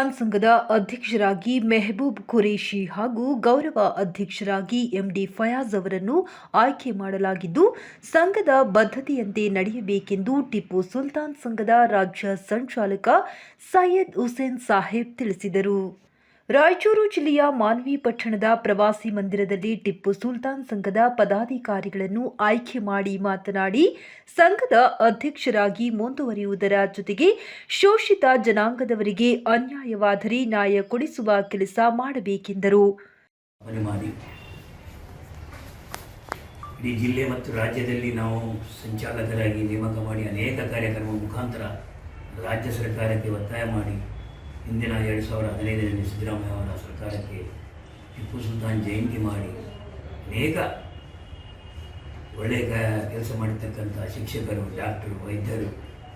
ಸುಲ್ತಾನ್ ಸಂಘದ ಅಧ್ಯಕ್ಷರಾಗಿ ಮೆಹಬೂಬ್ ಖುರೇಶಿ ಹಾಗೂ ಗೌರವ ಅಧ್ಯಕ್ಷರಾಗಿ ಎಂಡಿ ಫಯಾಜ್ ಅವರನ್ನು ಆಯ್ಕೆ ಮಾಡಲಾಗಿದ್ದು, ಸಂಘದ ಬದ್ಧತೆಯಂತೆ ನಡೆಯಬೇಕೆಂದು ಟಿಪ್ಪು ಸುಲ್ತಾನ್ ಸಂಘದ ರಾಜ್ಯ ಸಂಚಾಲಕ ಸೈಯದ್ ಹುಸೇನ್ ಸಾಹೇಬ್ ತಿಳಿಸಿದರು. ರಾಯಚೂರು ಜಿಲ್ಲೆಯ ಮಾನ್ವಿ ಪಟ್ಟಣದ ಪ್ರವಾಸಿ ಮಂದಿರದಲ್ಲಿ ಟಿಪ್ಪು ಸುಲ್ತಾನ್ ಸಂಘದ ಪದಾಧಿಕಾರಿಗಳನ್ನು ಆಯ್ಕೆ ಮಾಡಿ ಮಾತನಾಡಿ, ಸಂಘದ ಅಧ್ಯಕ್ಷರಾಗಿ ಮುಂದುವರಿಯುವುದರ ಜೊತೆಗೆ ಶೋಷಿತ ಜನಾಂಗದವರಿಗೆ ಅನ್ಯಾಯವಾದರೆ ನ್ಯಾಯ ಕೊಡಿಸುವ ಕೆಲಸ ಮಾಡಬೇಕೆಂದರು. ಇಡೀ ಜಿಲ್ಲೆ ಮತ್ತು ರಾಜ್ಯದಲ್ಲಿ ನಾವು ಸಂಚಾಲಕರಾಗಿ ನೇಮಕ ಮಾಡಿ ಅನೇಕ ಕಾರ್ಯಕ್ರಮ ಮುಖಾಂತರ ರಾಜ್ಯ ಸರ್ಕಾರಕ್ಕೆ ಒತ್ತಾಯ ಮಾಡಿ ಹಿಂದಿನ ಎರಡು ಸಾವಿರ ಹದಿನೈದರಲ್ಲಿ ಸಿದ್ದರಾಮಯ್ಯ ಅವರ ಸರ್ಕಾರಕ್ಕೆ ಟಿಪ್ಪು ಸುಲ್ತಾನ್ ಜಯಂತಿ ಮಾಡಿ ಅನೇಕ ಒಳ್ಳೆಯ ಕೆಲಸ ಮಾಡಿರ್ತಕ್ಕಂಥ ಶಿಕ್ಷಕರು ಡಾಕ್ಟರು ವೈದ್ಯರು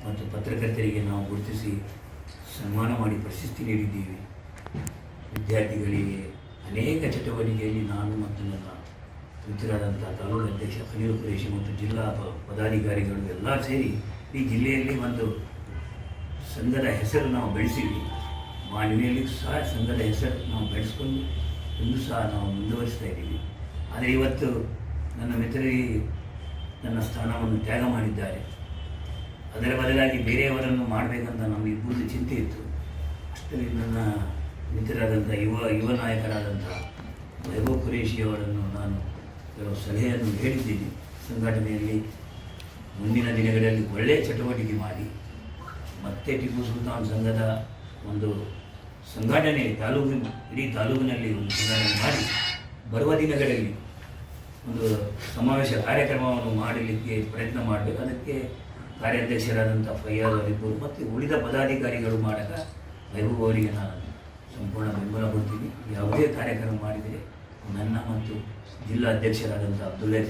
ಮತ್ತು ಪತ್ರಕರ್ತರಿಗೆ ನಾವು ಗುರುತಿಸಿ ಸನ್ಮಾನ ಮಾಡಿ ಪ್ರಶಸ್ತಿ ನೀಡಿದ್ದೀವಿ. ವಿದ್ಯಾರ್ಥಿಗಳಿಗೆ ಅನೇಕ ಚಟುವಟಿಕೆಯಲ್ಲಿ ನಾನು ಮತ್ತು ನನ್ನ ಮಿತ್ರರಾದಂಥ ತಾಲೂಕು ಅಧ್ಯಕ್ಷ ಅನಿಲ್ ಕುರೇಶಿ ಮತ್ತು ಜಿಲ್ಲಾ ಪದಾಧಿಕಾರಿಗಳು ಎಲ್ಲ ಸೇರಿ ಈ ಜಿಲ್ಲೆಯಲ್ಲಿ ಒಂದು ಸಂಘದ ಹೆಸರು ನಾವು ಬೆಳೆಸಿದ್ವಿ. ಮಾನವಿಯಲ್ಲಿ ಸಹ ಸಂಘದ ಹೆಸರು ನಾವು ಬೆಳೆಸ್ಕೊಂಡು ಇಂದು ಸಹ ನಾವು ಮುಂದುವರಿಸ್ತಾ ಇದ್ದೀವಿ. ಆದರೆ ಇವತ್ತು ನನ್ನ ಮಿತ್ರರಿ ನನ್ನ ಸ್ಥಾನವನ್ನು ತ್ಯಾಗ ಮಾಡಿದ್ದಾರೆ. ಅದರ ಬದಲಾಗಿ ಬೇರೆಯವರನ್ನು ಮಾಡಬೇಕಂತ ನಮಗೆ ಪೂರ್ತಿ ಚಿಂತೆ ಇತ್ತು. ಅಷ್ಟರಲ್ಲಿ ನನ್ನ ಮಿತ್ರರಾದಂಥ ಯುವ ಯುವ ನಾಯಕರಾದಂಥ ವೈಭವ್ ಕುರೇಶಿಯವರನ್ನು ನಾನು ಕೆಲವು ಸಲಹೆಯನ್ನು ಹೇಳಿದ್ದೀನಿ. ಸಂಘಟನೆಯಲ್ಲಿ ಮುಂದಿನ ದಿನಗಳಲ್ಲಿ ಒಳ್ಳೆಯ ಚಟುವಟಿಕೆ ಮಾಡಿ ಮತ್ತೆ ಟಿಪ್ಪು ಸುಲ್ತಾನ್ ಸಂಘದ ಒಂದು ಸಂಘಟನೆ ತಾಲೂಕಿನ, ಇಡೀ ತಾಲೂಕಿನಲ್ಲಿ ಒಂದು ಸಂಘಟನೆ ಮಾಡಿ ಬರುವ ದಿನಗಳಲ್ಲಿ ಒಂದು ಸಮಾವೇಶ ಕಾರ್ಯಕ್ರಮವನ್ನು ಮಾಡಲಿಕ್ಕೆ ಪ್ರಯತ್ನ ಮಾಡಬೇಕು. ಅದಕ್ಕೆ ಕಾರ್ಯಾಧ್ಯಕ್ಷರಾದಂಥ ಫಯ್ಯಾದ್ ಅವರಿಬ್ಬರು ಮತ್ತು ಉಳಿದ ಪದಾಧಿಕಾರಿಗಳು ಮಾಡಕ ವೈಭವ್ ಅವರಿಗೆ ನಾನು ಸಂಪೂರ್ಣ ಬೆಂಬಲ ಕೊಡ್ತೀನಿ. ಯಾವುದೇ ಕಾರ್ಯಕ್ರಮ ಮಾಡಿದರೆ ನನ್ನ ಮತ್ತು ಜಿಲ್ಲಾ ಅಧ್ಯಕ್ಷರಾದಂಥ ಅಬ್ದುಲ್ಲಾ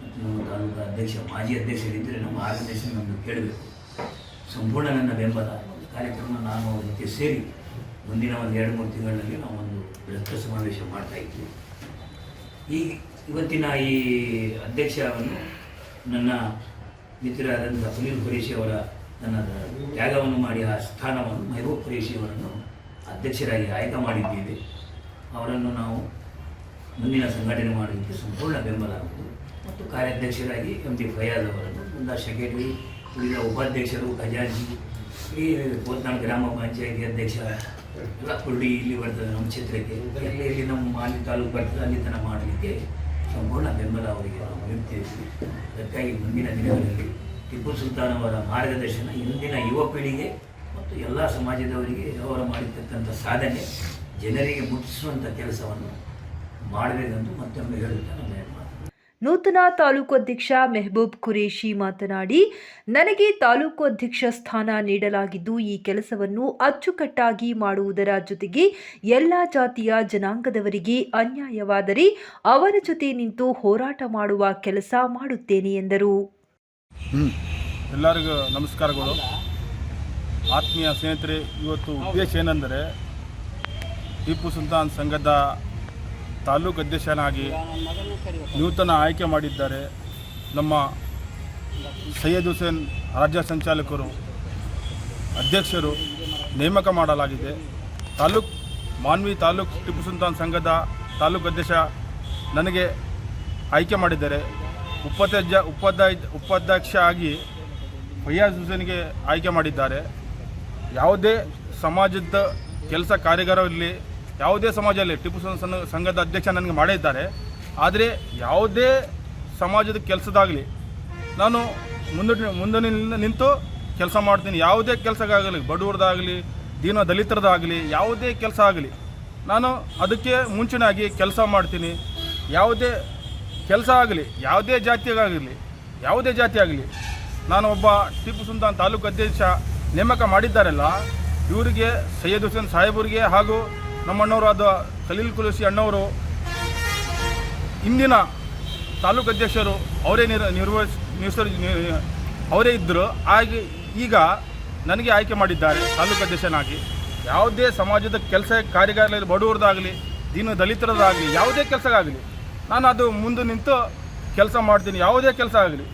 ಮತ್ತು ನಮ್ಮ ತಾಲೂಕು ಅಧ್ಯಕ್ಷ, ಮಾಜಿ ಅಧ್ಯಕ್ಷರಿದ್ದರೆ ನಮ್ಮ ಆರ್ಗನೈಸೇಷನ್ ನಮ್ಮನ್ನು ಕೇಳಬೇಕು. ಸಂಪೂರ್ಣ ನನ್ನ ಬೆಂಬಲ. ಕಾರ್ಯಕ್ರಮ ನಾನು ಅದಕ್ಕೆ ಸೇರಿ ಮುಂದಿನ ಒಂದು ಎರಡು ಮೂರು ತಿಂಗಳಲ್ಲಿ ನಾವು ಒಂದು ಬೃಹತ್ ಸಮಾವೇಶ ಮಾಡ್ತಾ ಇದ್ವಿ ಈ ಇವತ್ತಿನ ಈ ಅಧ್ಯಕ್ಷವನ್ನು ನನ್ನ ಮಿತ್ರರಾದಂಥ ಸುನೀಲ್ ಖುರೇಶಿ ಅವರ ನನ್ನ ತ್ಯಾಗವನ್ನು ಮಾಡಿ ಆ ಸ್ಥಾನವನ್ನು ಮೈಭೂ ಖುರೇಶಿ ಅವರನ್ನು ಅಧ್ಯಕ್ಷರಾಗಿ ಆಯ್ಕೆ ಮಾಡಿದ್ದೇವೆ. ಅವರನ್ನು ನಾವು ಮುಂದಿನ ಸಂಘಟನೆ ಮಾಡಲಿಕ್ಕೆ ಸಂಪೂರ್ಣ ಬೆಂಬಲ ಆಗುವುದು. ಮತ್ತು ಕಾರ್ಯಾಧ್ಯಕ್ಷರಾಗಿ ಎಂ ಡಿ ಫಯಾಜ್ ಅವರನ್ನು ಮುಂದ ಸೆಕ್ರೆಟರಿ ಉಳಿದ ಉಪಾಧ್ಯಕ್ಷರು ಖಜಾಜಿ ಈ ಕೋತ್ನಾಳ್ ಗ್ರಾಮ ಪಂಚಾಯಿತಿ ಅಧ್ಯಕ್ಷ ಎಲ್ಲ ಕುರುಡಿ ಇಲ್ಲಿ ಬರ್ತದೆ ನಮ್ಮ ಕ್ಷೇತ್ರಕ್ಕೆ ಎಲ್ಲಿ ಎಲ್ಲಿ ನಮ್ಮ ಅಲ್ಲಿ ತಾಲೂಕು ಬರ್ತದೆ, ಅಲ್ಲಿ ತನಕ ಮಾಡಲಿಕ್ಕೆ ಸಂಪೂರ್ಣ ಬೆಂಬಲ ಅವರಿಗೆ ನಾವು ಅದಕ್ಕಾಗಿ ಮುಂದಿನ ದಿನಗಳಲ್ಲಿ ಟಿಪ್ಪು ಸುಲ್ತಾನ್ ಅವರ ಮಾರ್ಗದರ್ಶನ ಇಂದಿನ ಯುವ ಪೀಳಿಗೆ ಮತ್ತು ಎಲ್ಲ ಸಮಾಜದವರಿಗೆ ಅವರು ಮಾಡಿರ್ತಕ್ಕಂಥ ಸಾಧನೆ, ಜನರಿಗೆ ಮುಟ್ಟಿಸುವಂಥ ಕೆಲಸವನ್ನು ಮಾಡಬೇಕೆಂದು ಮತ್ತೊಮ್ಮೆ ಹೇಳುತ್ತಾ ನಾನು ನೂತನ ತಾಲೂಕು ಅಧ್ಯಕ್ಷ ಮೆಹಬೂಬ್ ಖುರೇಶಿ ಮಾತನಾಡಿ, ನನಗೆ ತಾಲೂಕು ಅಧ್ಯಕ್ಷ ಸ್ಥಾನ ನೀಡಲಾಗಿದ್ದು, ಈ ಕೆಲಸವನ್ನು ಅಚ್ಚುಕಟ್ಟಾಗಿ ಮಾಡುವುದರ ಜೊತೆಗೆ ಎಲ್ಲ ಜಾತಿಯ ಜನಾಂಗದವರಿಗೆ ಅನ್ಯಾಯವಾದರೆ ಅವರ ಜೊತೆ ನಿಂತು ಹೋರಾಟ ಮಾಡುವ ಕೆಲಸ ಮಾಡುತ್ತೇನೆ ಎಂದರು. ಎಲ್ಲರಿಗೂ ನಮಸ್ಕಾರಗಳು. ಆತ್ಮೀಯ ಸ್ನೇಹಿತರೆ, ಇವತ್ತು ಉದ್ದೇಶ ಏನೆಂದರೆ, ಟಿಪ್ಪು ಸುಲ್ತಾನ್ ಸಂಘದ ತಾಲೂಕು ಅಧ್ಯಕ್ಷನಾಗಿ ನೂತನ ಆಯ್ಕೆ ಮಾಡಿದ್ದಾರೆ ನಮ್ಮ ಸೈಯದ್ ಹುಸೇನ್ ರಾಜ್ಯ ಸಂಚಾಲಕರು ಅಧ್ಯಕ್ಷರು ನೇಮಕ ಮಾಡಲಾಗಿದೆ. ತಾಲೂಕ್ ಮಾನ್ವಿ ತಾಲೂಕ್ ಟಿಪ್ಪು ಸುಲ್ತಾನ್ ಸಂಘದ ತಾಲೂಕು ಅಧ್ಯಕ್ಷ ನನಗೆ ಆಯ್ಕೆ ಮಾಡಿದ್ದಾರೆ. ಉಪಾಧ್ಯಕ್ಷ ಉಪಾಧ್ಯಾಯ ಉಪಾಧ್ಯಕ್ಷ ಆಗಿ ಫಯ್ಯಾಜ್ ಹುಸೇನ್ಗೆ ಆಯ್ಕೆ ಮಾಡಿದ್ದಾರೆ. ಯಾವುದೇ ಸಮಾಜದ ಕೆಲಸ ಕಾರ್ಯಗಾರವಿರಲಿ ಯಾವುದೇ ಸಮಾಜದಲ್ಲಿ ಟಿಪ್ಪು ಸುಲ್ತಾನ್ ಸಂಘದ ಅಧ್ಯಕ್ಷ ನನಗೆ ಮಾಡಿದ್ದಾರೆ ಆದರೆ ಯಾವುದೇ ಸಮಾಜದ ಕೆಲಸದಾಗಲಿ ನಾನು ಮುಂದೆ ಮುಂದೆ ನಿಂತು ಕೆಲಸ ಮಾಡ್ತೀನಿ. ಯಾವುದೇ ಕೆಲಸಗಾಗಲಿ ಬಡವರದಾಗಲಿ ದೀನ ದಲಿತರದಾಗಲಿ ಯಾವುದೇ ಕೆಲಸ ಆಗಲಿ, ನಾನು ಅದಕ್ಕೆ ಮುಂಚೆನಾಗಿ ಕೆಲಸ ಮಾಡ್ತೀನಿ. ಯಾವುದೇ ಕೆಲಸ ಆಗಲಿ, ಯಾವುದೇ ಜಾತಿಗಾಗಲಿ, ಯಾವುದೇ ಜಾತಿ ಆಗಲಿ, ನಾನು ಒಬ್ಬ ಟಿಪ್ಪು ಸುಲ್ತಾನ್ ತಾಲೂಕು ಅಧ್ಯಕ್ಷ ನೇಮಕ ಮಾಡಿದ್ದಾರಲ್ಲ, ಇವರಿಗೆ ಸೈಯದ್ ಹುಸೇನ್ ಸಾಹೇಬರಿಗೆ ಹಾಗೂ ನಮ್ಮಣ್ಣವರಾದ ಖಲೀಲ್ ಕುಲಸಿ ಅಣ್ಣವರು, ಇಂದಿನ ತಾಲೂಕು ಅಧ್ಯಕ್ಷರು ಅವರೇ ನಿರ್, ನಿರ್ವಹಿಸ್ ಅವರೇ ಇದ್ದರು ಹಾಗೆ ಈಗ ನನಗೆ ಆಯ್ಕೆ ಮಾಡಿದ್ದಾರೆ ತಾಲೂಕು ಅಧ್ಯಕ್ಷನಾಗಿ. ಯಾವುದೇ ಸಮಾಜದ ಕೆಲಸ ಕಾರ್ಯಗಾರ ಬಡವರದಾಗಲಿ, ದೀನ ದಲಿತರದಾಗಲಿ, ಯಾವುದೇ ಕೆಲಸಗಾಗಲಿ, ನಾನು ಅದು ಮುಂದೆ ನಿಂತು ಕೆಲಸ ಮಾಡ್ತೀನಿ. ಯಾವುದೇ ಕೆಲಸ ಆಗಲಿ.